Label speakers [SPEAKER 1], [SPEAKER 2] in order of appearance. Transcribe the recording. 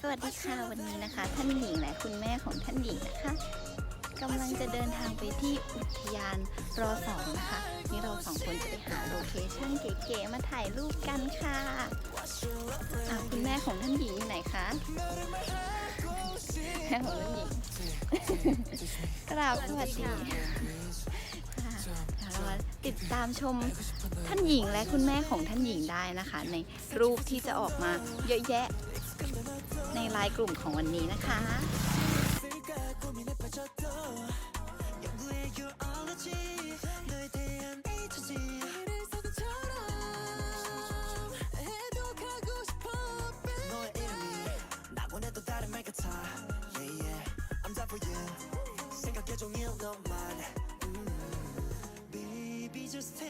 [SPEAKER 1] สวัสดีค่ะวันนี้นะคะ ท่านหญิงและคุณแม่ของท่านหญิงนะคะกำลังจะเดินทางไปที่อุทยานรอสองนะคะนี่เราสองคนจะไปหาโลเคชั่นเก๋ๆมาถ่ายรูปกันค่ะอะคุณแม่ของท่านหญิงอยู่ไหนคะแม่ของท่านหญิงกราบสวัสดี ติดตามชมท่านหญิงและคุณแม่ของท่านหญิงได้นะคะ ในรูปที่จะออกมาเยอะแยะ ในไลน์กลุ่มของวันนี้นะคะ
[SPEAKER 2] 있을까 고민에 빠져도 연구의 유얼러지 너에 대한 H지 이를 서구처럼 해독하고 싶어 baby. 너의 이름이 나고는 또 다른 말 같아 yeah yeah I'm down for you 생각해 종일 너 just tell